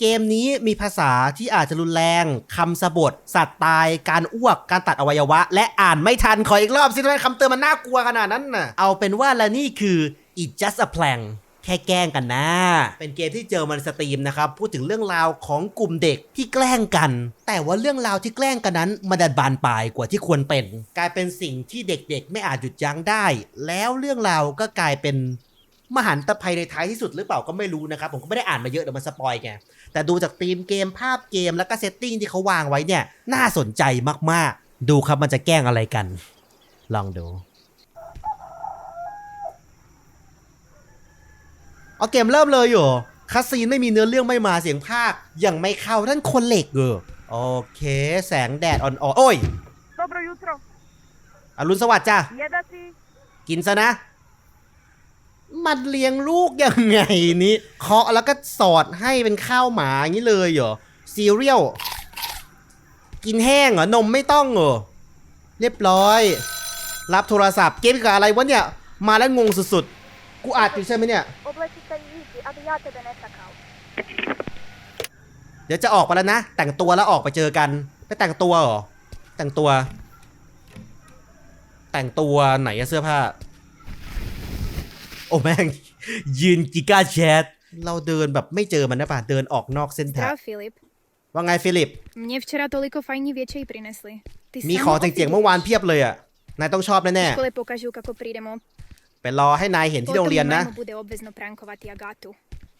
เกมนี้มีภาษาที่อาจจะรุนแรงคำสบท สัตว์ตาย การอ้วก การตัดอวัยวะ และอ่านไม่ทัน ขออีกรอบสิทำไมคำเตือนมันน่ากลัวขนาดนั้นน่ะ เอาเป็นว่าและนี่คือ it just a plan แค่แกล้งกันนะ เป็นเกมที่เจอมันสตรีมนะครับ พูดถึงเรื่องราวของกลุ่มเด็กที่แกล้งกัน แต่ว่าเรื่องราวที่แกล้งกันนั้นมันดันบานปลายกว่าที่ควรเป็น กลายเป็นสิ่งที่เด็กๆ ไม่อาจหยุดยั้งได้ แล้วเรื่องราวก็กลายเป็น มหันตภัยในท้ายที่สุดหรือเปล่าก็ไม่รู้นะครับ ผมก็ไม่ได้อ่านมาเยอะเดี๋ยวมันสปอยไงแต่ดูจากธีมเกมภาพเกมแล้วก็เซตติ้งที่เขาวางไว้เนี่ย น่าสนใจมากๆ ดูครับมันจะแกล้งอะไรกัน ลองดูเอาเกมเริ่มเลยอยู่คัสซีนไม่มีเนื้อเรื่องไม่มาเสียงภาคยังไม่เข้านั่นคนเหล็กเออโอเค แสงแดดอ่อนๆโอ้ย Dobro jutro. อรุณสวัสดิ์จ้า Jedati? กินซะนะ มันเลี้ยงลูกยังไงนี้เคาะแล้วก็สอดให้เป็นข้าวหมาอย่างนี้เลยเหรอซีเรียลกินแห้งเหรอนมไม่ต้องเหรอเรียบร้อย รับโทรศัพท์เกมกับอะไรวะเนี่ย มาแล้วงงสุดๆ กูอัดอยู่ใช่ไหมเนี่ย เดี๋ยวจะออกไปแล้วนะ แต่งตัวแล้วออกไปเจอกัน ไปแต่งตัวเหรอ แต่งตัว แต่งตัวไหนเสื้อผ้า โอ้แม่ง ยืนกิกาแชทเราเดินแบบไม่เจอมันนะป่ะเดินออกนอกเส้นทาง Zdrav, Filip. ว่าไงฟิลิป Mně včera toliko fajní věčej prinesli. Ty มี sám ของ ovidíš. เจ๋งๆเมื่อวานเพียบเลยอะ นายต้องชอบแน่ V škole pokažu, kako prídemo. ๆไปรอให้นายเห็นที่โรงเรียนนะ Potom bude obvezno prankovať Agatu.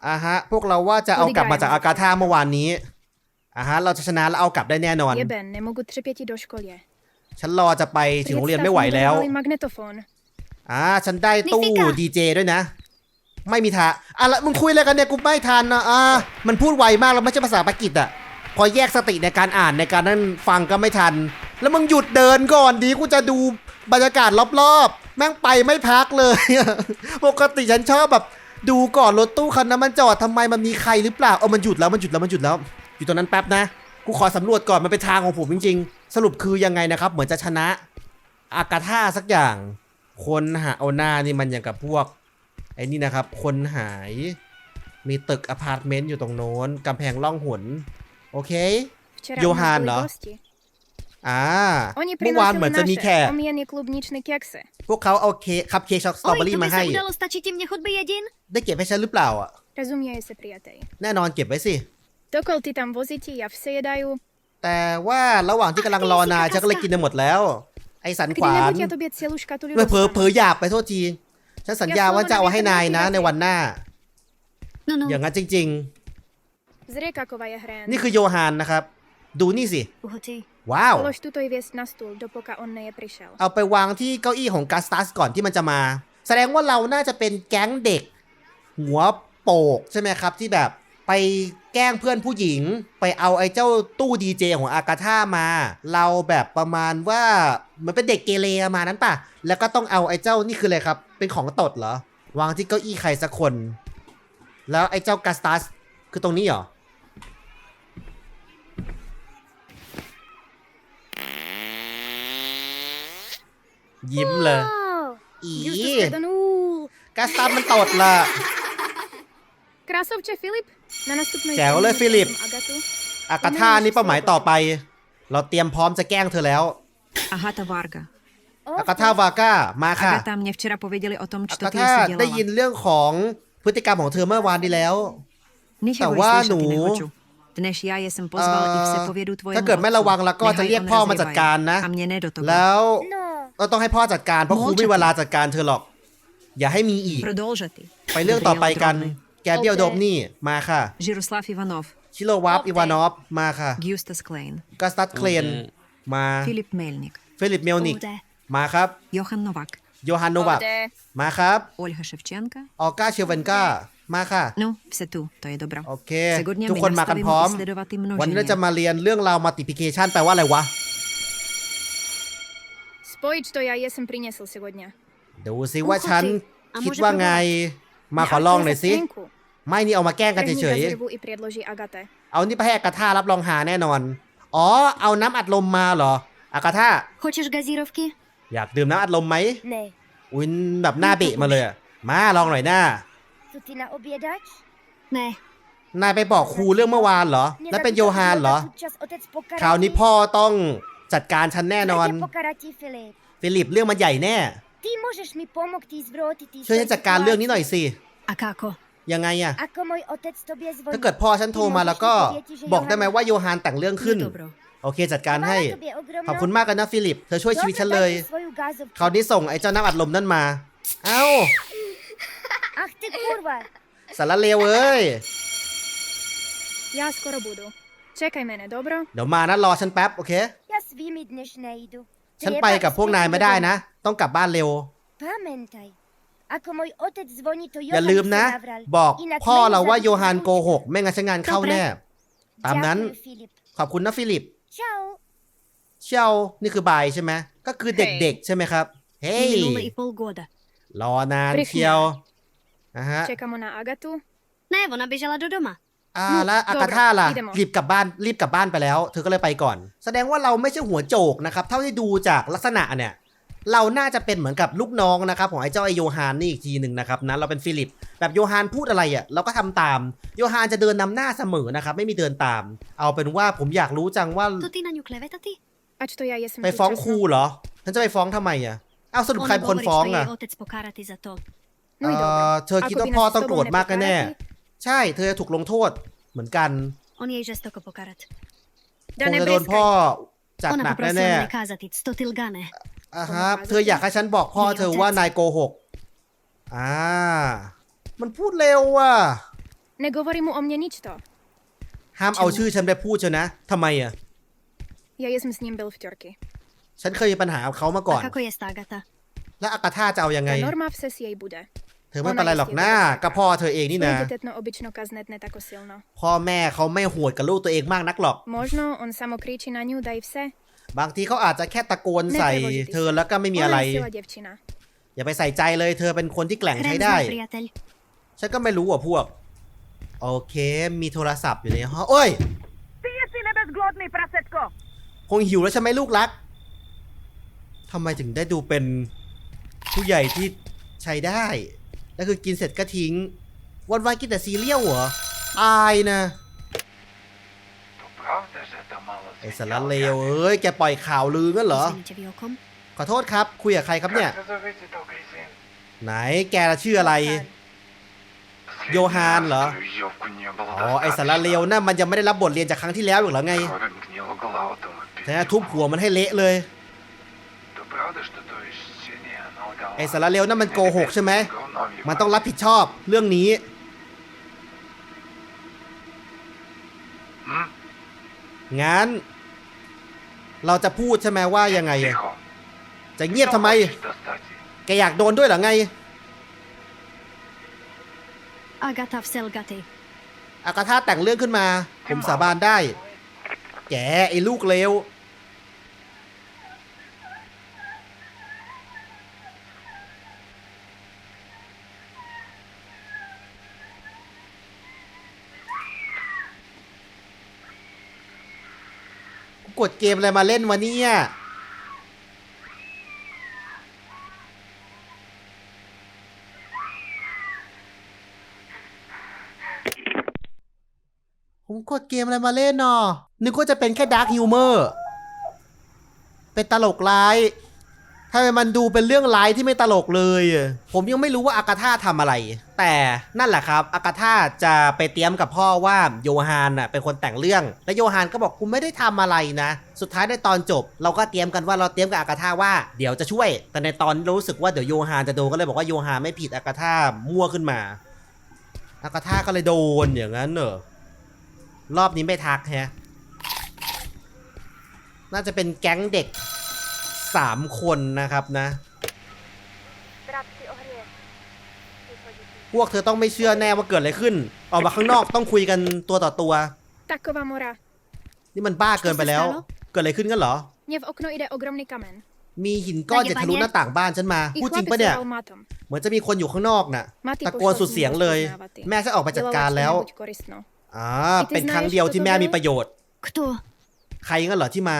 อ่าฮะ พวกเราว่าจะเอากลับมาจากอากาธาเมื่อวานนี้อ่าฮะ เราจะชนะแล้วเอากลับได้แน่นอน Jeben, nemogu třepěti do školie. ฉันรอจะไปถึงโรงเรียนไม่ไหว mi แล้ว dodali magnetofon. อ่าฉันได้ตู้นิฟิกะดีเจด้วยนะ ไม่มีทางอะแล้วมึงคุยอะไรกันเนี่ยกูไม่ทันนะอ่ามันพูดไวมากแล้วไม่ใช่ภาษาปากีสอะพอแยกสติในการอ่านในการนั่นฟังก็ไม่ทัน แล้วมึงหยุดเดินก่อนดีกูจะดูบรรยากาศรอบๆ แม่งไปไม่พักเลย ปกติฉันชอบแบบ ดูก่อนรถตู้คันนั้นมันจอดทำไมมันมีใครหรือเปล่าเออมันหยุดแล้วมันหยุดแล้วมันหยุดแล้ว อยู่ตรงนั้นแป๊บนะกูขอสำรวจก่อนมันเป็นทางของผมจริงๆ สรุปคือยังไงนะครับ เหมือนจะชนะ อากาธาสักอย่าง คนหาเอาหน้านี่มันอย่างกับพวก ไอ้นี่นะครับ คนหาย มีตึกอพาร์ตเมนต์อยู่ตรงโน้นกำแพงล่องหน โอเค Včera Johan, u nás no. byli gosti. อ่า Oni เมื่อวานเหมือน prinosili จะมี naše แขก omíjené klubničné keksy. พวกเขาเอาเค้กคัพเค้กช็อกสตรอเบอรี่มาให้ udalo, stačí ti mne chodby jedin? ได้เก็บให้ฉันหรือเปล่าอะ Rozumieje se, prijatej. แน่นอนเก็บไว้สิ Dokol ty tam vozíte, ja vse jedajú. แต่ว่าระหว่างที่กำลังรอนายฉันก็เลยกินไปหมดแล้ว ไอสันขวาน Kdy-nебudь ja tobě celú škatuli เผลอเผลอ dostanú. หยาบไปโทษที ฉันสัญญาว่าจะเอาให้นายนะ ในวันหน้า No, no. อย่างนั้นจริง Zrie, kakova je hra. ๆ นี่คือโยฮานนะครับ ดูนี่สิ Uhotý. ว้าว Polož tuto věc na stůl, dopoka on neje prišel. เอาไปวางที่เก้าอี้ของกัสตัสก่อนที่มันจะมา แสดงว่าเราน่าจะเป็นแก๊งเด็ก หัวโปกใช่ไหมครับ ที่แบบ ไปแกล้งเพื่อนผู้หญิง ไปเอาไอ้เจ้าตู้ดีเจของอากาธามา เราแบบประมาณว่าเหมือนเป็นเด็กเกเรประมาณนั้นป่ะ แล้วก็ต้องเอาไอ้เจ้านี่คืออะไรครับ เป็นของตดเหรอ วางที่เก้าอี้ใครสักคน แล้วไอ้เจ้ากัสตัสคือตรงนี้เหรอยิ้มเลย อี Justus Kedanů. กัสตัสมันตดละ Krásovče Filip, na nastupnou Čau, stranu Filip. pošlem Agatu. อากาธานี่เป้าหมายต่อไป เราเตรียมพร้อมจะแกล้งเธอแล้ว Agata Varga. อากาธาวาก้ามาค่ะ Agata mě včera pověděli o tom, อา co กา ty ธา jsi ได้ยิน dělala. เรื่องของพฤติกรรมของเธอเมื่อวานนี้แล้ว Ničeho Tava, slyšet no. nehoču. Dnes já jsem pozval i vše povědu ถ้า tvojemu เกิดไม่ระวังแล้วก็จะ Nehaj เรียก on พ่อมา rozjívaj. จัดการนะ A mě ne do toho. แล้ว No. ก็ต้องให้พ่อจัดการเพราะครูไม่มีเวลาจัดการเธอหรอก อย่าให้มีอีก Prodolžati. ไปเรื่องต่อไปกัน แกเบียลโดมนี่มาค่ะ Žiroslav Ivanov. ชิโรวัฟอีวานอฟมาค่ะ Giustas Klein. กัสตัสเคลนมา Filip Melnik. ฟิลิปเมลนิก Ode. มาครับ Johan Novak. โยฮันโนวัก Ode. มาครับ Olha Shevchenka. ออก้าเชเวนกามาค่ะ No, vše tu, to je dobro. โอเค Сегодня ทุก my คนมากันพร้อม nastavíme sledovat i วันนี้เราจะ množení. มาเรียนเรื่องราวมัลติพิเคชันแปลว่าอะไรวะ Spojiť to ja jesem prinesl сегодня. ดูสิว่าฉัน a คิด môže ว่าไง มาขอลองหน่อยสิ Sklenku. ไม่นี่เอามาแกล้งกัน Trhni เฉย gazirvu i predloží Agate. ๆ เอานี่ไปให้อากาธารับรองหาแน่นอน อ๋อ เอาน้ำอัดลมมาเหรอ อากาธา Хочеш газировки? อยากดื่มน้ำอัดลมไหม Ne. อุ้ยแบบหน้าเบะมาเลยอะมาลองหน่อยหน้า Sú ty na obiedač? Ne. นายไปบอกครูเรื่องเมื่อวานเหรอ แล้วเป็นโยฮานเหรอ คราวนี้พ่อต้องจัดการฉันแน่นอน ฟิลิปเรื่องมันใหญ่แน่ ช่วยฉันจัดการเรื่องนี้หน่อยสิ A kako? ยังไงอะถ้าถ้าเกิเกิดดพ่อฉันโทรมาแล้วก็บอกได้ไหมว่าโยฮานแต่งเรื่องขึ้น Nie dobro. โอเคจัดการการให้ให้ ขอบคุณมากกันนะฟิลิป เธอช่วยชีวิตฉันเลยคเขาราวนี้ส่งไอ้เจ้าน้ำอัดลมนั่นมา เอ้าสารเลวเอ้ย Ja skoro budu. Čekaj mene, dobro? เดี๋ยวมานะรอฉันแป๊บ โอเคฉันไปกับพวกนายไม่ได้นะ ต้องกลับบ้านเร็วอ อย่าลืมนะ บอกพ่อเราว่าโยฮันโกหกแม่งั้นฉันงานเข้าแน่ ตามนั้น ขอบคุณนะฟิลิป เช่านี่คือบายใช่ไหม ก็คือเด็กๆ ใช่ไหมครับ เฮ้ย รอนานเชียวฮะ Čekamo na Agatu. Ne, ona běžela อ่าแล้วอากาธาล่ะรีบกลับบ้านรีบกลับบ้านไปแล้ว เธอก็เลยไปก่อน แสดงว่าเราไม่ใช่หัวโจกนะครับ เท่าที่ดูจากลักษณะเนี่ย เราน่าจะเป็นเหมือนกับลูกน้องนะครับของไอ้เจ้าไอโยฮานนี่อีกทีหนึ่งนะครับนะเราเป็นฟิลิป แบบโยฮานพูดอะไรอะเราก็ทำตาม โยฮานจะเดินนำหน้าเสมอนะครับไม่มีเดินตาม เอาเป็นว่าผมอยากรู้จังว่า To ti na nju klevetati? A čo to ja jesem ไป tu ฟ้อง časno? ครูเหรอฉันจะไปฟ้องทำไมอะเอาสรุปใคร Ona เป็นคน govori ฟ้อง što je อะ otec pokarati za to. No i เอ่ dobro. อเธอคิด Ako ว่า bi พ่อ nas s ต้อง tobom โกรธ ne มากแน่ pokarati, ๆใช่เธอจะถูกลงโทษเหมือนกัน On je žestoko pokarat. ค Da ง ne จะโดนพ่อ breskaj. จัด Ona หนัก poprosila แน่ me kazati, sto tilgane. ๆ อะฮะเธออยากให้ฉันบอกพ่อเธอว่านายโกหก อ่า มันพูดเร็วอะ Ne govori mu o mne nič to. ห้ามเอาชื่อฉันไปพูดเชยวนะทำไมอะ Ja jesem s ním byl v ťorky. ฉันเคยมีปัญหากับเขามาก่อน A kako je sta Agata? และอากาธาจะเอายังไง Ta norma vse si jej bude. เธอไม่เป็นไรหรอกนะก็พ่อเธอเองนี่นะ Svoje detetno obyčno kaznetne tako silno. พ่อแม่เขาไม่โหดกับลูกตัวเองมากนักหรอก Možno on samo kriči na ňu, daj vse. บางทีเขาอาจจะแค่ตะโกนใส่เธอแล้วก็ไม่มีอะไร อย่าไปใส่ใจเลยเธอเป็นคนที่แกล่งใช้ได้ ฉันก็ไม่รู้อะพวก โอเค มีโทรศัพท์อยู่ในห้องโอ้ยคงหิวแล้วใช่ไหมลูกรักทำไมถึงได้ดูเป็นผู้ใหญ่ที่ใช้ได้ แล้วคือกินเสร็จก็ทิ้ง วันวายกินแต่ซีเรียลเหรอ อายนะ ไอสารเลวเอ้ยแกปล่อยข่าวลืองั้นเหรอ ขอโทษครับ คุยกับใครครับเนี่ย ไหนแกชื่ออะไร โยฮานเหรอ อ๋อไอสารเลวนั่นมันยังไม่ได้รับบทเรียนจากครั้งที่แล้วอีกเหรอไงแท้ทุบหัวมันให้เละเลยไอสารเลวนั่นมันโกหกใช่ไหมมันต้องรับผิดชอบเรื่องนี้ งั้น เราจะพูดใช่ไหมว่ายังไง จะเงียบทำไม แกอยากโดนด้วยหรอไงอากาอากาธาแต่งเรื่องขึ้นมา ผมสาบานได้ แกไอ้ลูกเลว กดเกมอะไรมาเล่นวะเนี่ยผมกดเกมอะไรมาเล่นเนาะนึกว่าจะเป็นแค่ดาร์คฮิวเมอร์ เป็นตลกร้าย ทำไมมันดูเป็นเรื่องร้ายที่ไม่ตลกเลย ผมยังไม่รู้ว่าอากาธาทำอะไร แต่นั่นแหละครับอากาธาจะไปเตรียมกับพ่อว่าโยฮานน่ะเป็นคนแต่งเรื่อง และโยฮานก็บอกกูไม่ได้ทำอะไรนะ สุดท้ายในตอนจบ เราก็เตรียมกันว่าเราเตรียมกับอากาธาว่าเดี๋ยวจะช่วย แต่ในตอนรู้สึกว่าเดี๋ยวโยฮานจะโดนก็เลยบอกว่าโยฮานไม่ผิดอากาธามั่วขึ้นมาอากาธาก็เลยโดนอย่างนั้นเหรอรอบนี้ไม่ทักแฮะน่าจะเป็นแก๊งเด็ก สามคนนะครับนะ พวกเธอต้องไม่เชื่อแน่ว่าเกิดอะไรขึ้น ออกมาข้างนอกต้องคุยกันตัวต่อตัว Taková mora. นี่มันบ้าเกินไปแล้ว เกิดอะไรขึ้นกันเหรอ Mne v okno ide ogromný kamen. มีหินก้อนจะทะลุหน้าต่างบ้านฉันมา I พูดจริง chlapec ปะเนี่ย volal Matom. เหมือนจะมีคนอยู่ข้างนอกน่ะ Mati ตะโกน pošla สุด s เสียง ním เลย rozpoznávať. แม่ฉันออกไปจัดการแล้ว Delala korisno. อ่าเป็นครั้งเดียวที่แม่มีประโยชน์ Kto? ใครงั้นเหรอที่มา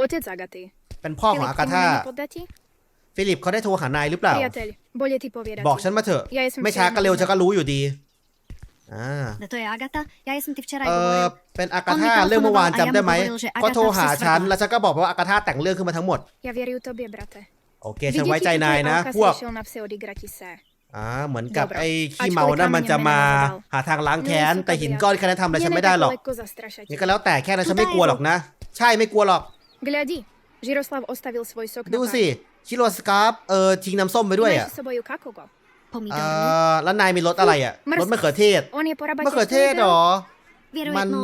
Otec Agaty. เป็นพ่อของ Filip, อากา ty mu ธา není poddati? ฟิลิปเขาได้โทรหานายหรือเปล่า Priateľ, bude ti povedať. บอกฉันมาเถอะ Ja jesem ไม่ช้าก็เร็ว černá. ฉันก็รู้อยู่ดีอ่า Da to je Agata? Ja jesam ti včera เอ aj อ govoril. เป็นอากา On mi ธา telefonoval เรื่องเมื่อวาน a ja จำ mu ได้ไหม govoril, že ก็โทร Agatha หา vše ฉัน svedla. แล้วฉันก็บอกว่าอากาธาแต่งเรื่องขึ้นมาทั้งหมด Ja věruju tobě, brate. โอเคฉันไว้ใจ Vidíte, นาย tvůj นะ Alka พวก slyšel na psy odigrati se. อ่าเหมือนกับ Dobro. ไอ้ขี้เมานะ Ačkoliv มันจะมา tam mě หาทางล้างแค้น Miluji แต่ si หิน tobě. ก้อนแค่นั้นทำอะไร Mě ฉันไม่ได้หรอก tak lehko zastrašať. นี่ก็แล้วแต่แค่นั้นฉันไม่กลัวหรอกนะ ใช่ไม่กลัวหรอก Gledi, Žiroslav ostavil svoj sok ดู na สิ pár. ชิโรสกาฟเออทิ้งน้ำส้มไปด้วย Máš อะ s sebou kakogo. เอ Pomidorný. อแล้วนายมีรสอะไรอะ Mrz- รสมะเขือเทศ On je po มะเขือ rabatě เทศเหรอมัน Věrojetno.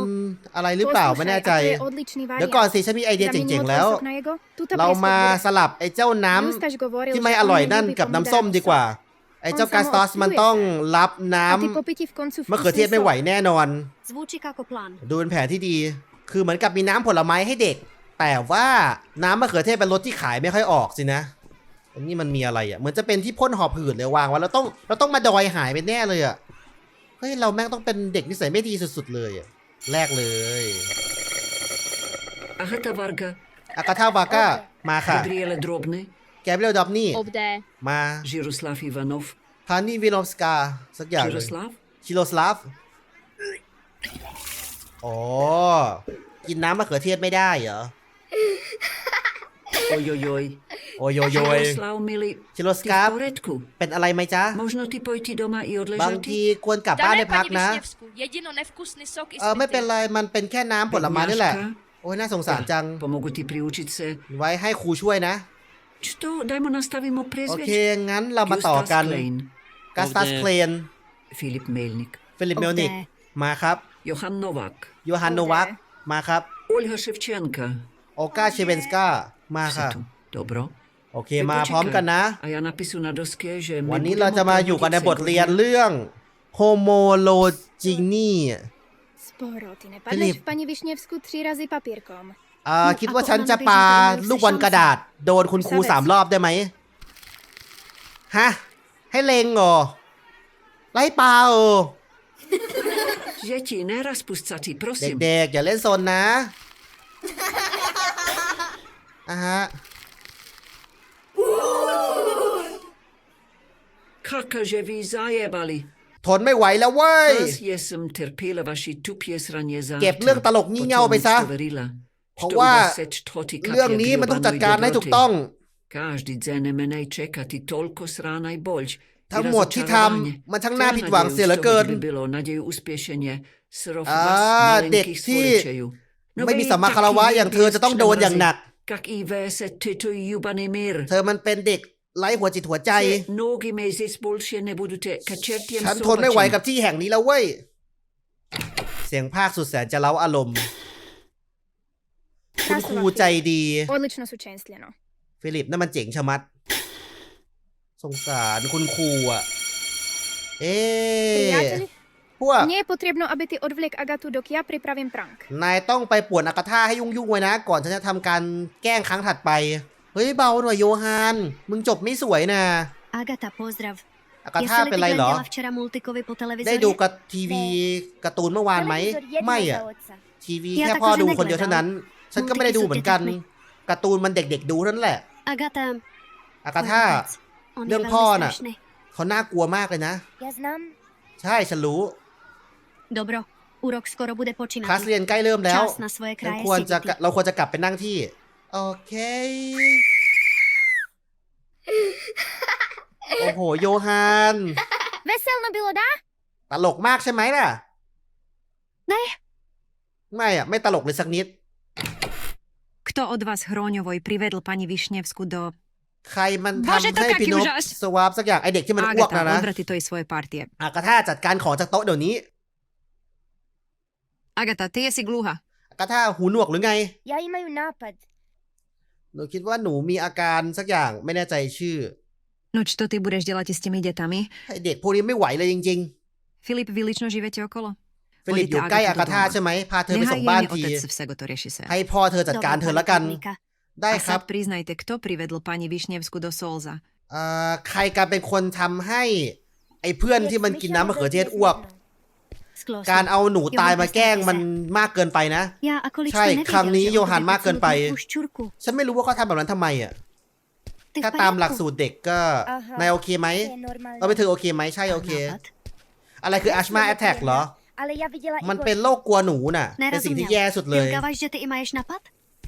อะไรหรือเปล่าไม่แน่ใจ Poslušaj, a to je odličný เดี๋ยวก่อน variant. สิ ฉันมีไอเดีย Zaměníme เจ๋ง tvůj ๆแล้ว sok na jego, tuto เรา pěstku มา bude. สลับไอ้เจ้าน้ำ Justaš govoril, ที่ไม่ že อ on ร่อย nelюbí นั่นกับน้ำส้ม pomidorný ดีกว่า sok. ไอ้เจ้า On samo กาสตอส obsluhuje มันต้อง se. รับน้ำ A ty po pití v koncu มะเขือเทศ vkusný ไม่ไหว sok. แน่นอน Zvučí kako plán. ดูเป็นแผนที่ดี คือเหมือนกับมีน้ำผลไม้ให้เด็ก แต่ว่าน้ำมะเขือเทศเป็นรสที่ขายไม่ค่อยออกสินะอันนี้มันมีอะไรอะ เหมือนจะเป็นที่พ่นหอบหืดเลยวางไว้เราต้องเราต้องมาดอยหายไปแน่เลยอะ เฮ้ย เราแม่งต้องเป็นเด็กนิสัยไม่ดีสุดๆเลยอะแรกเลย Agata Varga, อากาธาวาก้ามาค่ะ Gabriele Drobny, แกเบรียลดอบนี่ Obde. มา Žiroslav Ivanov. พานี่วิลอมสกาสักอย่างเลย Žiroslav? ชิโรสลาฟอ๋อกินน้ำมะเขือเทศไม่ได้เหรอ Ojojoj. โอยโยโยย Žiroslav, milý, Žiroslav. ty v poredku. เป็นอะไรไหมจ๊ะ Možno ty pojďti doma i บางที odležati? ควรกลับบ้าน Dané ได้พัก paní นะ Višněvsku, jedino nevkusný sok i เออไม่เป็นไรมันเป็นแค่น้ำผลไม้นี่แหละ Bedňáška, โอ้ยน่าสงสารจัง Pomohu ti priučit se. ไว้ให้ครูช่วยนะ Čo, daj mu nastavím mu โอเค priezviečku. งั้นเรามาต่อ Justas กัน Klein, กาสตัส Ovde. เคลน Filip Melnik, ฟิลิปเมลนิก Ovde. มาครับ Johan Novak, โยฮันโนวักมาครับ Olha Ševčenka. โอกาเชเวนสกามา Se ค่ะ tu. Dobro. โอเคมาพร้อมกันนะ A já napisu na doske, že my วันนี้ budeme เราจะมาอยู่กันในบทเรียน hodnotit เรื่องโฮโมโลจินี Sporo, ty Filip. nepadneš v paní Višněvsku tři razy papírkom. อ่าคิดว่าฉันจะปาลูกบอลกระดาษ โดนคุณครูสามรอบได้ไหมฮะ ให้เลงเหรอไล่ปลาเออ Děti, neraz puscati, prosím. เด็กๆอย่าเล่นโซนนะ อะฮะ Kaka, že vy zajebali. ทนไม่ไหวแล้วเว้ย Teraz jsem trpěla vaši tupě sraně záhty. เก็บเรื่องตลกงี่เง่าไปซะ เพราะว่าเรื่องนี้มันต้องจัดการให้ถูกต้อง Každý den menej čekati toľko srán aj boľ. ทั้งหมดที่ทำมันช่างน่าผิดหวังเสียเหลือเกิน bylo nadeju uspiešenie srov อ่า vás เด็ก malenkých ที่ stvorečeju. ไม่มีสัมมาคารวะอย่างเธอจะต้องโดนอย่างหนัก Kak i se tyto jubany mír. เธอมันเป็นเด็กไร้หัวจิตหัวใจ Nogi mej zis bolšie nebudete kačertiem ฉันทนไม่ไหวกับที่แห่งนี้แล้วเว้ย เสียงภาคสุดแสนจะเล้าอารมณ์ คุณครูใจดี Odlično sú čenstljeno. ฟิลิปนั่นมันเจ๋งชะมัด สงสารคุณครูอะ เอ๊ะ Priáteli, พวก mne je potrebno, aby ty odvliek Agatu, dok ja pripravím prank. นายต้องไปป่วนอากาธาให้ยุ่งๆไว้นะ ก่อนฉันจะทำการแกล้งครั้งถัดไป เฮ้ยเบาหน่อยโยฮานมึงจบไม่สวยนะ Agata, pozdrav. อากาธา Jestli เป็น ty ไรเหรอ gledala včera multikovi po ได้ดู televizoru? กับทีวีการ์ตูนเมื่อวานไหม ไม่อะทีวีอย่าแค่ตะพ่อโกนดูให้คนเดียวเกลียดเท่านั้น ฉันก็ไม่ได้ดูเหมือนกันมุติการ์ตูนมันเด็กๆดูเท่านั้นแหละ Agata, อากา tvoj ธา otec. On je รื่อง velmi พ่อน่ะ strašný. เขาน่ากลัวมากเลยนะ Ja znam. ใช่ฉันรู้ Dobro, úrok skoro bude คลาส počínat. เรียนใกล้เริ่มแล้ว Čas na svoje ฉัน kraje ควรจะ sedíti. เราควรจะกลับไปนั่งที่ โอเค โอ้โห โยฮาน Veselno bylo, dá? ตลกมากใช่ไหมล่ะ Ne. ไม่อะไม่ตลกเลยสักนิด Kto od vás Hroňovoj privedl pani Višnevsku do... ใครมัน Bože, ทำ to ให้ taký พี่นก úžas สวาปสักอย่างไอเด็กที่มันอ้วกนะ Agata, นะ odvrati to i svoje partie. อากาธาจัดการของจากโต๊ะเดี๋ยวนี้ Agata, ty jesi gluha. อากาธาหูหนวกหรือไง Ja imaju napad. หนูคิดว่าหนูมีอาการสักอย่างไม่แน่ใจชื่อ No čo ty budeš delať s tými detami? ไอเด็กพวกนี้ไม่ไหวเลยจริง Filip, vy lično živete okolo? ๆ ฟิลิปอยู่ใกล้อากาธาใช่ไหมพาเธอไปส่ Nehaj งบ้าน jej ที otec v Sego to rieši sa. ให้พ่อเธอจัดการ Dobro, เธอ pani ละกัน Kurnika. ได้ A ครับ sad priznajte, kto privedl pani Višnevsku do Solza? เอ่อใครกันเป็นคนทำให้ ไอ้เพื่อนที่มันกินน้ำมะเขือเทศอ้วก Sklo การ si. เอาหนูตายมาแกล้งมันมากเกินไปนะ Ja ako lično Čaj, nevidel, kam ní že on Johan bude má ken absolútnu pai. puščurku. ฉันไม่รู้ว่าเขาทำแบบนั้นทำไมอะ Ty v ถ้าตามหลัก poriadku? สูตรเด็กก็ Aha. นายโอเคไหม To je normálne. เราไปเธอโอเคไหมใช่โอเค Nápad. อะไรคือ asthma attack เหรอ Ale ja viděla i มันเป็นโรคกลัวหนูน่ะ เป็นสิ่งที่แย่สุดเลย Vyukávaš, že ty i máš napad?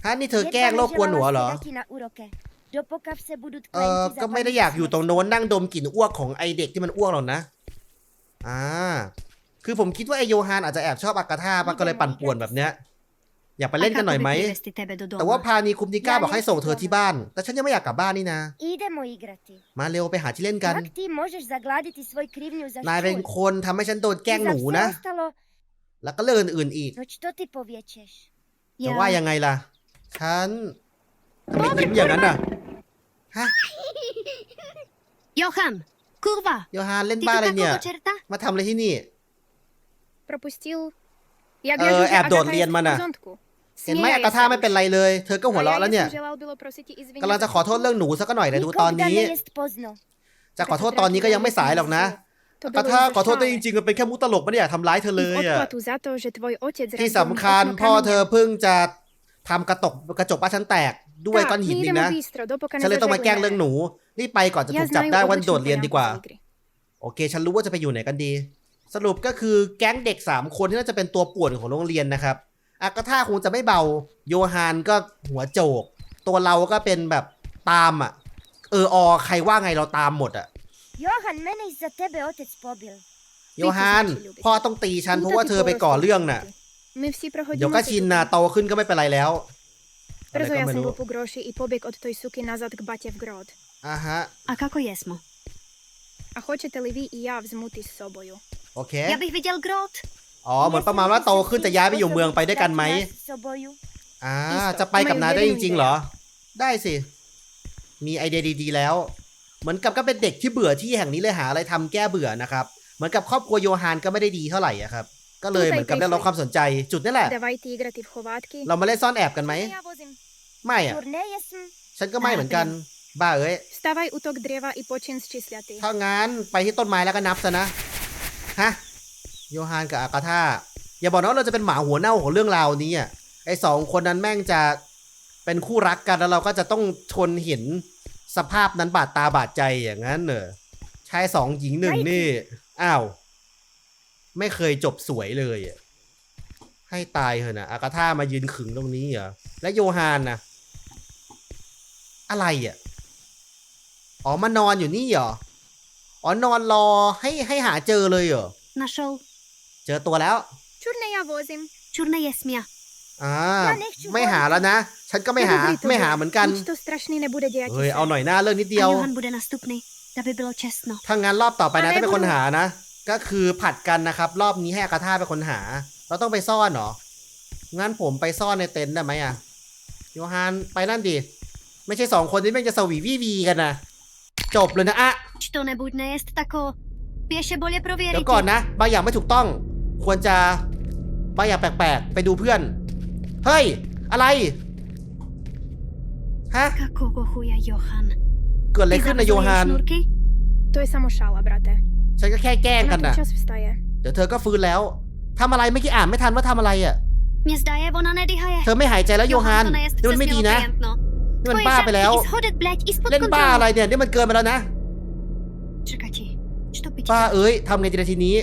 ฮะนี่เธอแกล้งโรคกลัวหนูเหรอ Taky na úroke. Dopokav se budu เออก็ไม่ได้อยากอยู่ตรงโน้นนั่งดมกลิ่นอ้วกของไอเด็กที่มันอ้วกหรอกนะ อ่า คือผมคิดว่าไอโยฮานอาจจะแอบชอบอากาธาปะก็เลยปั่นป่วนแบบเนี้ย อยากไปเล่นกันหน่อยไหม Ako by privesti tebe do แต่ว่า doma? พานีคุมนิก้าบอกให้ส่ง th อที่บ้าน แต่ฉันยังไม่อยากกลับบ้านนี่นะ Idemo igrati. มาเร็วไปหาที่เล่นกัน Jak ti možeš zagladiti svoj krivnju za นายเป็น ščur? คนทำให้ฉันโดนแกล้ง I ห za นู vše นะ ostalo, แล้วก็เรื่องอื่นๆอีก no čo ty poviečeš? จะว่ายังไงล่ะ ฉันทำไมยิ้มอย่างนั้นน่ะ ฮะ Johan! Kurva! โยฮานเล่น Ty บ้า tu อะไรเนี่ย takového čerta? มาทำอะไรที่นี่ Пропустил. Я Э, гляжу, že Эб, Дон, Агата Лен, есть в Мана. порządku. เห็นไหม Смеясь อากาธาไม่เป็นไรเลย เธอก็หัว А เราะ я, แล้วเนี่ย если желал было просить извинения กำลังจะขอโทษเรื่องหนูสักหน่อยเลยดูตอน Nikogda นี้ ne jest pozno. จะขอโทษตอนนี้ก็ยังไม่สายหรอกนะ To กา bylo ธา jen ขอโทษได้ zašalé. จริงๆมันเป็นแค่มุกตลกไม่ได้อยากทำร้ายเธอ I เล v ยอะ odplatu za to, že tvoj otec ที่ razbil สำคัญ okno พ่อ kamenom. เธอเพิ่งจะทำกระตกกระจกบ้านฉันแตกด้วย Tak, ก้อนหิน my อีก ideme นะ bistro, dopoka ฉันเลยต้องมาแกล้ง nezažeglíme. เรื่องหนูรีบไปก่อนจะถู Ja กจับ znaju ได้วัน odličnú โดดเรียนดีกว่า variantu z igry. โอเค ฉันรู้ว่าจะไปอยู่ไหนกันดี สรุปก็คือแก๊งเด็ก 3 คนที่น่าจะเป็นตัวป่วนของโรงเรียนนะครับอากาธาคงจะไม่เบา โยฮานก็หัวโจก ตัวเราก็เป็นแบบตามอะ เอออใครว่าไงเราตามหมดอะโยฮานพ่อต้องตีฉันเพราะว่าเธอไปก่อเรื่องน่ะ My เดี๋ยวก็ชินนะโตขึ้นก็ไม่เป็นไรแล้วอ่าก็ฮะ A kako jesmo? A chcecie li wy i ja wzmuty z sobą? โอเค Ja bych viděl grot. อ๋อ เหมือนประมาณว่าโตขึ้นจะย้ายไปอยู่เมืองไปด้วยกันไหม Nas s soboju. อ่า จะไปกับนายได้จริงๆเหรอ ได้สิ มีไอเดียดีๆแล้ว เหมือนกับก็เป็นเด็กที่เบื่อที่แห่งนี้เลยหาอะไรทำแก้เบื่อนะครับ เหมือนกับครอบครัวโยฮานก็ไม่ได้ดีเท่าไหร่อะครับ ก็เลยเหมือนกับได้รับความสนใจ จุดนี่แหละ Давайте igrati v chovatky. เรามาเล่นซ่อนแอบกันไหม Ja vozim. ไม่อะ Ščur ne jesm. ฉันก็ไม่เหมือนกัน บ้าเอ้ย Вставай у ток dreва i počin s čísliaty. ถ้างั้นไปที่ต้นไม้แล้วก็นับซะนะ ฮะ โยฮานกับอากาธาอย่าบอกนะว่าเราจะเป็นหมาหัวเน่าของเรื่องราวนี้อะไอสองคนนั้นแม่งจะเป็นคู่รักกันแล้วเราก็จะต้องทนเห็นสภาพนั้นบาดตาบาดใจอย่างนั้นเหรอชายสองหญิงหนึ่งนี่ อ้าว ไม่เคยจบสวยเลยอะให้ตายเถอะนะอากาธามายืนขึงตรงนี้เหรอและโยฮานนะอะไรอะอ๋อมานอนอยู่นี่เหรอ อ๋อนอนรอให้ให้หาเจอเลยเหรอ Našel. เจอตัวแล้ว Čurne ja vozim. Čurne jesmia. อ่า Ja nechću ไม่หาแล้วนะ ฉันก็ไม่หา Dobrý to ไม่ bude. หาเหมือนกัน Nič to strašný nebude dělat เฮ้ย se. เอาหน่อยหน้าเรื่องนิดเดียว A Johan bude nastupný. Aby bylo čestno. ถ้างั้นรอบต่อไปนะอะไรต้องเป็นคนบุรุษหานะ ก็คือผัดกันนะครับ รอบนี้ให้อากาธาเป็นคนหา เราต้องไปซ่อนเหรอ งั้นผมไปซ่อนในเต็นท์ได้ไหมอะโยฮานไปนั่นดิ ไม่ใช่สองคนนี้แม่งจะสวีวีวีกันนะ จบเลยนะอะ Č to nebuď nejest tako. Pěše bolje เดี๋ยว prověrit. ก่อนนะ บางอย่างไม่ถูกต้อง ควรจะบางอย่างแปลกๆ ไปดูเพื่อน เฮ้ย อะไร ฮะ Kakого chuja, Johan? เกิดอะไร Ty ขึ้นนะโย zavřel ฮาน šnurky? To je samo šala, brate. ฉันก็แค่แกล้งกัน Ona tu นะ čas vstaje. เดี๋ยวเธอก็ฟื้นแล้ว ทำอะไรเมื่อกี้อ่านไม่ทันว่าทำอะไรอ่ะ Mně zdaje, ona nedyhaje. เธอไม่หายใจแล้วโยฮาน to nejest นี่มัน přes ไม่ดีนะ miloprijentno. นี่มัน Tvoje บ้าไปแล้ว žádky i shodet, blať, i spod เล่นบ้า kontrolou. อะไรเนี่ยนี่มันเกินไปแล้วนะ Čekati. Čo to บ้า piči? เอ้ยทำไงดีล่ะทีนี้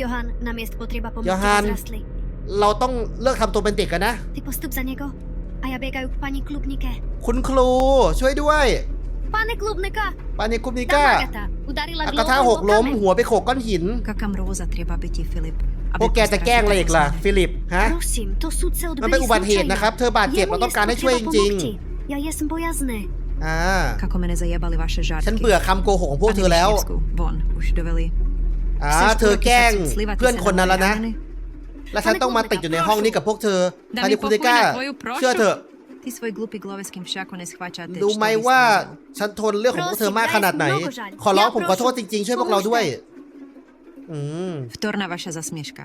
Johan, nám jest potřeba pomoci Johan. vzrastli. เราต้องเลิกทำตัวเป็นเด็กกันนะ Ty postup za něgo. A já běgaju k paní Klubnike. คุณครูช่วยด้วย Pane Klubnika, ปานิคุมิ tam ก้า Agata. Udarila อากาธา dlouhou หกล้ม kamen. หัวไปโขกก้อนหิน Kakam roza třeba by ti, Filip. พวกแกจะแกล้งอะไรอีกล่ะฟิลิปฮะ Prosím, to sud se มันเป็น odbyli อุบัติเหตุนะครับเธอบาดเจ็บ Jemu เราต้อง jest การให้ช่วยจ potřeba ริง pomoci. Já jsem bojazný. ๆอ่า Kako mene zajebali vaše žádky. ฉันเบื่อคำโกหกของพวกเธอแล้ว Von, už doveli. อ่า เธอแกล้งเพื่อนคนนั้นแล้วนะ แล้วฉันต้องมาติดอยู่ในห้องนี้กับพวกเธอ Da ปา mi นิคุมิก้า pokoj na tvoju prošu. เชื่อเถอะ Ty svoj glupý gloveským všako neschváča teď. รู้ไหมว่าฉันทนเรื่องของพวกเธอมากขนาดไหน ขอร้องผมขอโทษจริงๆ ช่วยพวกเราด้วย อืม Vtorna vaša zasměška.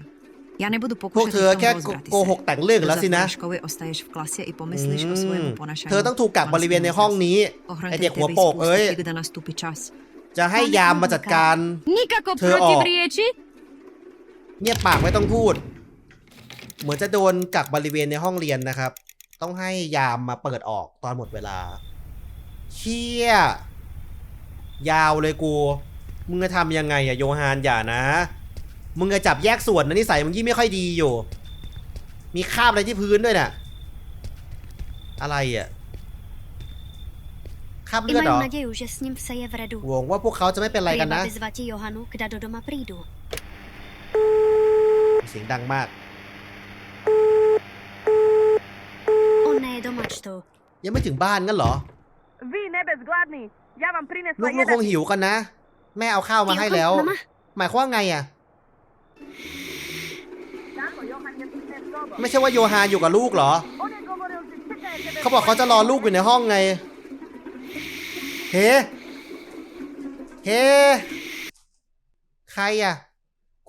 Já nebudu พวก pokoušet เธอแค่ v tom rozvrati โกหกแต่งเรื่องแล้วสินะ Za školy ostaješ v klase i อื pomyslíš o ม svojemu ponašání. เธอต้องถูกกักบริเวณในห้องนี้ ไอเด็กหัวโปกเอ้ย kde nastupí čas. จะให้ยามมาจัดการ Nikako Thưa proti ọ. riječi. เงียบปากไม่ต้องพูด เหมือนจะโดนกักบริเวณในห้องเรียนนะครับ ต้องให้ยามมาเปิดออกตอนหมดเวลาเชี่ยยาวเลยกู มึงจะทำยังไงอะโยฮานอย่านะ มึงจะจับแยกส่วนนะนิสัยมึงยิ่งไม่ค่อยดีอยู่ มีคราบอะไรที่พื้นด้วยน่ะ อะไรอะคราบ I เลือดเหร majú อ naděju, že s ním vse je v redu. หวังว่าพวกเขาจะไม่เป็นไรกัน Treba นะ vyzvati Johanu, kda do doma prídu. เสียงดังมาก On ne je doma, čto. ยังไม่ถึงบ้านงั้นเหรอ Vi nebezgladni, ja vam prinesla ลูกๆคง jedan. หิวกันนะ แม่เอาข้าวมา Johan, ให้แล้ว mama, หมายความว่าไงอะ Tako, Johan je s ním sobom. ไม่ใช่ว่าโยฮานอยู่กับลูกเหรอ On je govoril, že čeka je tebe. เขาบอกเขาจะรอลูกอยู่ในห้องไง เฮ้ เฮ้ ใครอะ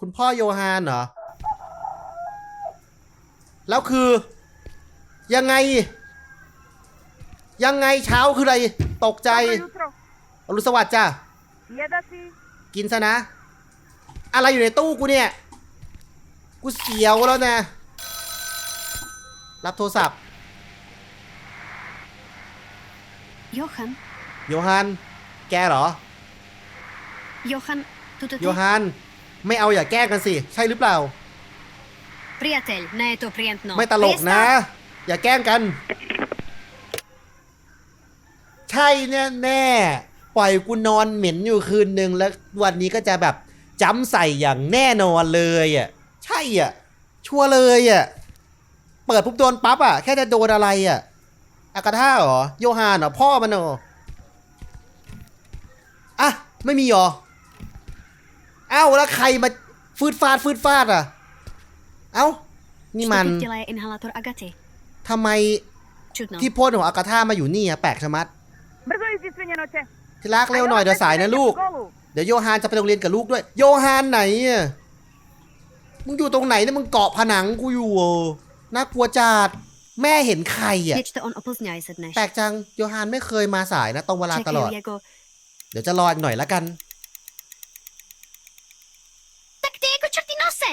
คุณพ่อโยฮานเหรอ แล้วคือ ยังไง ยังไงเช้าคืออะไร ตกใจ Dobro jutro. อรุณสวัสดิ์จ้ะ Jeda si? กินซะนะ อะไรอยู่ในตู้กูเนี่ย กูเสียวแล้วนะ รับโทรศัพท์ Johan, โยฮานแกเหรอ Johan, tuto โย ty. ฮานไม่เอาอย่าแกล้งกันสิ ใช่หรือเปล่า Priateľ, ne je to prientno. ไม่ตลกนะ อย่าแกล้งกัน ใช่แน่แน่ๆ ปล่อยกูนอนเหม็นอยู่คืนหนึ่งแล้ววันนี้ก็จะแบบจ้ำใส่อย่างแน่นอนเลยอะใช่อะชัวร์เลยอะเปิดปุ๊บโดนปั๊บอะแค่จะโดนอะไรอะอากาธาเหรอโยฮานเหรอพ่อมันเหรออะไม่มีเหรอเอ้าแล้วใครมาฟืดฟาดฟืดฟาดอะเอ้านี่ Čto มัน teď dělá inhalátor Agaty. ทำไม Čudno. ที่พ่นของอากาธามาอยู่นี่อะแปลกชะมัด Brzo izdi svinjenoće. ที่รักเร็วหน่อยเดี๋ยวสายนะลูก เดี๋ยวโยฮานจะไปโรงเรียนกับลูกด้วย โยฮานไหนอะมึงอยู่ตรงไหนเนี่ยมึงเกาะผนังกูอยู่โอน่ากลัวจัดแม่เห็นใครอะ Věč to on opozňaj se dneš. แปลกจังโยฮานไม่เคยมาสายนะตรงเวลาตลอด Čekajú jego... เดี๋ยวจะรออีกหน่อยละกัน Tak ty jako čerty nose!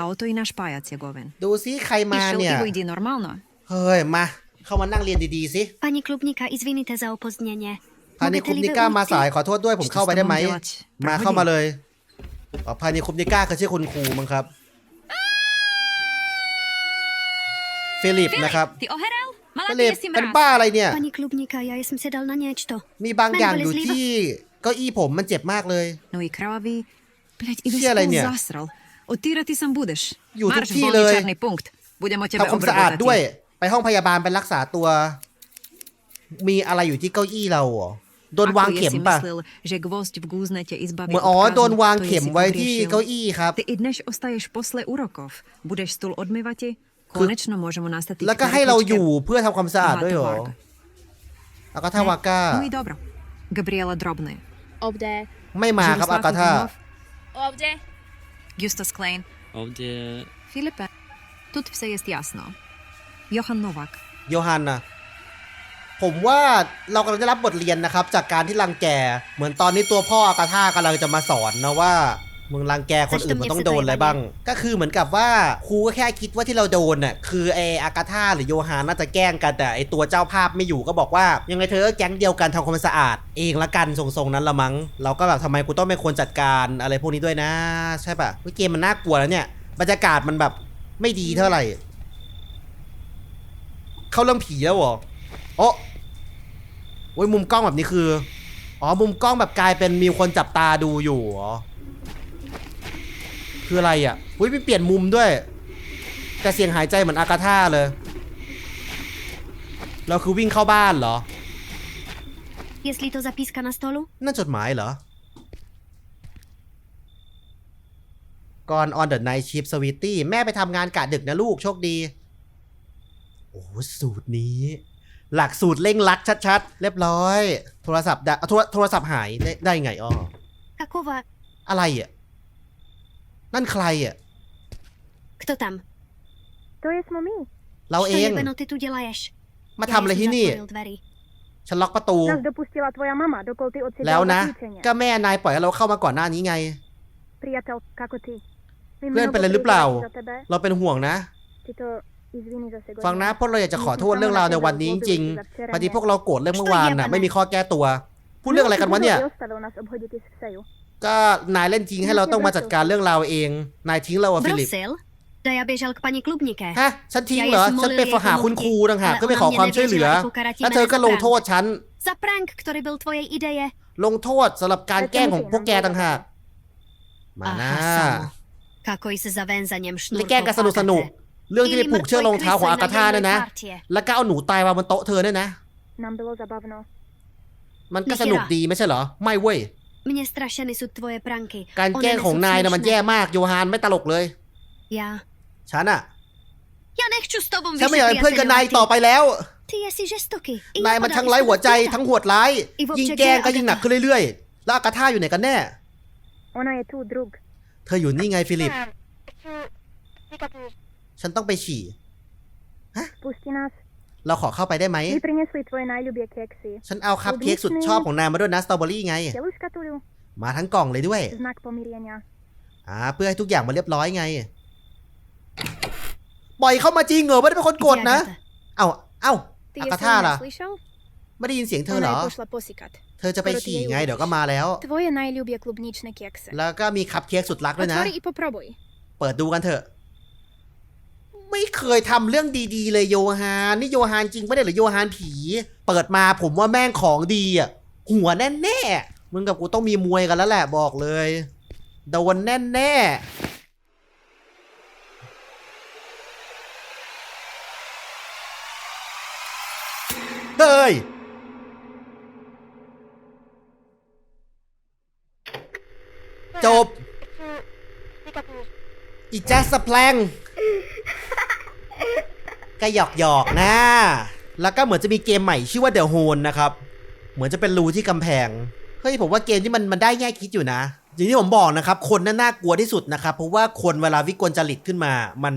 A o to i náš pajac je goven. ดูซิใครมา Išel เนี่ย Ivo ide normalno. เฮ้ยมา เข้ามานั่งเรียนดีๆสิ Pani Klubníka, izvinite za opozněně. พานิคุปนิก้ามาสายขอโทษด้วยผมเข้าไปได้ไหม มาเข้ามาเลยอ๋อพานิคุปนิก้าคือชื่อคุณครูมั้งครับ ฟิลิปนะครับฟิลิปเป็นบ้าอะไรเนี่ย มีบางอย่างอยู่ที่ก็อี้ผมมันเจ็บมากเลยเชื่ออะไรเนี่ย อยู่ทุกที่เลยทำความสะอาดด้วย ไปห้องพยาบาลไปรักษาตัว มีอะไรอยู่ที่เก้าอี้เราอ๋อ โดนวาง Ako เข็ม jesi ป่ะ myslel, že gvozd v gúzne ťa izbaví เหมือน od อ๋อ kázní, โดนวาง to เข็ม jesi ไว้ที่ pogriešil. เก้าอี้ครับ Ty i dnes ostaješ posle urokov. Budeš stôl odmývati? Konečno môžeme nastať แล้วก็ให้เราอยู่เพื่อทำความสะอาดด้วยเหรอ Varga. อากาธาวาก้า No i dobro. Gabriela Drobný. Ovde. ไม่มาครับ Žiroslav อากาธา Ivанov, Ovdje. Justas Klein. Ovdje Filipe. Тут все jest jasno. Johan Nowak. โยฮันนะ ผมว่าเรากำลังได้รับบทเรียนนะครับ จากการที่รังแก เหมือนตอนนี้ตัวพ่ออากาธากำลังจะมาสอนนะว่ามึงรังแกคนอื่นมันต้องโดนอะไรบ้าง ก็คือเหมือนกับว่าครูก็แค่คิดว่าที่เราโดนน่ะคือไออากาธาหรือโยฮานน่าจะแกล้งกันแต่ไอตัวเจ้าภาพไม่อยู่ก็บอกว่า ยังไงเธอก็แก๊งเดียวกันทำความสะอาด เองละกันทรงๆนั้นละมั้ง เราก็แบบทำไมกูต้องเป็นคนจัดการอะไรพวกนี้ด้วยนะ ใช่ปะเฮ้ยเกมมันน่ากลัวแล้วเนี่ยบรรยากาศมันแบบไม่ดีเท่าไหร่ เข้าเรื่องผีแล้วเหรอโอ้ โอ้ยมุมกล้องแบบนี้คือ อ๋อ มุมกล้องแบบกลายเป็นมีคนจับตาดูอยู่เหรอคืออะไรอะอุ้ยมีเปลี่ยนมุมด้วย แต่เสียงหายใจเหมือนอากาธาเลย เราคือวิ่งเข้าบ้านเหรอ Jestli to zapíska na stolu? นั่นจดหมายเหรอ ก่อน on the night shift sweetie แม่ไปทำงานกะดึกนะลูกโชคดี โอ้โหสูตรนี้ หลักสูตรเร่งรัดชัดๆ เรียบร้อย โทรศัพท์ได้เอาโทรโทรศัพท์หายได้ได้ไงอ้อ Kakova, อะไรอะ นั่นใครอะ kto tam? To jesmo my. เราเอ Što ง jebeno ty tu dělaješ? มาทำอะไรที่นี่ zatvoril dverí. ฉันล็อกประตู Nás dopustila tvoja mama, dokol ty แล้ว odsiedal นะ zaklíčenie. ก็แม่นายปล่อยให้เราเข้ามาก่อนหน้านี้ไง Priateľ, kako ty. My Len mnoho pele potrebujeme luplau. za tebe. เราเป็นห่วงนะ Ty to izvini za segod. ฟังนะพวกเราอยากจะขอโทษเรื่องราวในวันนี้จริงๆพอดีพวกเราโกรธเรื่องเมื่อวานน่ะไม่มีข้อแก้ตัว พูดเรื่องอะไรกันวะเนี่ย ostavil nás obhoditi z vseju. ก็นายเล่นจริงให้เราต้องมาจัดการเรื่องราวเอง นายทิ้งเราอะฟิลิป Brussel? Da ja biežal k pani Klubnike. ฮะฉันทิ้งเหรอ ฉันไปหาคุณครูต่างหากก็ไปขอความช่วยเหลือ แล้วเธอก็ลงโทษฉัน Za prank, który był twojej ideje. ลงโทษสำหรับการแกล้งของพวกแกต่างหากมานะ Aha, samo. Kako i z zawęzaniem เล่นแกล้ง sznurków กันสนุกสนุก Agaty. เรื่องที่ไปผูกเชือกรองเท้าของอากาธาเนี่ยนะ แล้วก็เอาหนูตายมาบนโต๊ะเธอเนี่ยนะ มันก็สนุกดีไม่ใช่เหรอ ไม่เว้ย การแก้ของนายนะมันแย่มากโยฮานไม่ตลกเลย ฉันอะฉันไม่อยากเป็นเพื่อนกับนายต่อไปแล้ว นายมันทั้งไร้หัวใจทั้งโหดร้าย ยิงแกงก็ยิงหนักขึ้นเรื่อยๆ แล้วอากาธาอยู่ไหนกันแน่ เธออยู่นี่ไงฟิลิป ฉันต้องไปฉี่ Pusti nas. เราขอเข้าไปได้ไหม Mi prinesli tvoje najljubije keksi. ฉันเอาคัพเค้กสุดชอบของนายมาด้วยนะสตรอเบอรี่ไง Cijelu škatulju, มาทั้งกล่องเลยด้วย znak pomirjenja. อ่า เพื่อให้ทุกอย่างมันเรียบร้อยไง ปล่อยเข้ามาจริงเหรอไม่ได้เป็นคนกด Gdzie นะ Agata? เอ้า เอ้า Ti อากา jesi ธา me ล่ะ slišao? ไม่ได้ยินเสียงเธอ Ona เหรอ je pošla posikat. เธอจะไปฉี่ไง เดี๋ยวก็มาแล้ว Tvoje najljubije klubnične kekse. แล้วก็มีคัพเค้กสุดรักด้วยนะ Otvori i poprobuj. เปิดดูกันเถอะ ไม่เคยทำเรื่องดีๆ เลยโยฮานนี่โยฮานจริงไม่ได้หรือโยฮานผี เปิดมาผมว่าแม่งของดีอะหัวแน่ๆมึงกับกูต้องมีมวยกันแล้วแหละบอกเลยโดนแน่ๆเฮ้ยจบอีแจ๊สสแปลง ก็หยอกหยอกๆนะ แล้วก็เหมือนจะมีเกมใหม่ชื่อว่า The Hole นะครับ เหมือนจะเป็นรูที่กำแพง เฮ้ยผมว่าเกมที่มันมันได้แง่คิดอยู่นะ อย่างที่ผมบอกนะครับ คนน่าน่ากลัวที่สุดนะครับ เพราะว่าคนเวลาวิกลจริตขึ้นมา มัน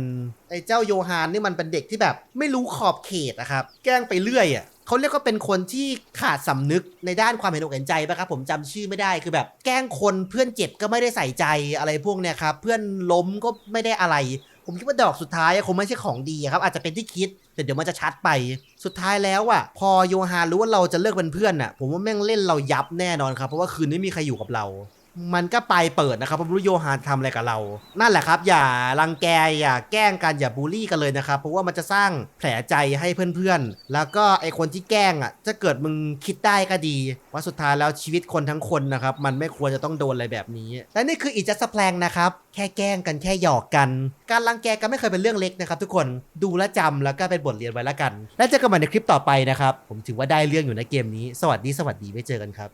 ไอ้เจ้าโยฮานนี่มันเป็นเด็กที่แบบ ไม่รู้ขอบเขตนะครับ แกล้งไปเรื่อยอะเขาเรียกว่าเป็นคนที่ขาดสำนึกในด้านความเห็นอกเห็นใจปะครับผมจำชื่อไม่ได้คือแบบ แกล้งคนเพื่อนเจ็บก็ไม่ได้ใส่ใจอะไรพวกเนี้ยครับเพื่อนล้มก็ไม่ได้อะไร ผมคิดว่าดอกสุดท้ายคงไม่ใช่ของดีครับ อาจจะเป็นที่คิด แต่เดี๋ยวมันจะชัดไปสุดท้ายแล้วอะพอโยฮารู้ว่าเราจะเลิกเป็นเพื่อนอะผมว่าแม่งเล่นเรายับแน่นอนครับเพราะว่าคืนนี้มีใครอยู่กับเรา มันก็ไปเปิดนะครับเพราะไม่รู้โยฮานทำอะไรกับเรา นั่นแหละครับ อย่ารังแกอย่าแกล้งกันอย่าบูลลี่กันเลยนะครับ เพราะว่ามันจะสร้างแผลใจให้เพื่อนๆ แล้วก็ไอคนที่แกล้งอะถ้าเกิดมึงคิดได้ก็ดี ว่าสุดท้ายแล้วชีวิตคนทั้งคนนะครับ มันไม่ควรจะต้องโดนอะไรแบบนี้ และนี่คืออีจัสแพลงนะครับ แค่แกล้งกันแค่หยอกกัน การรังแกกันไม่เคยเป็นเรื่องเล็กนะครับ ทุกคนดูและจำแล้วก็เป็นบทเรียนไว้แล้วกัน แล้วเจอกันใหม่ในคลิปต่อไปนะครับผมถือว่าได้เรื่องอยู่ในเกมนี้ สวัสดีสวัสดีไว้เจอกันครับ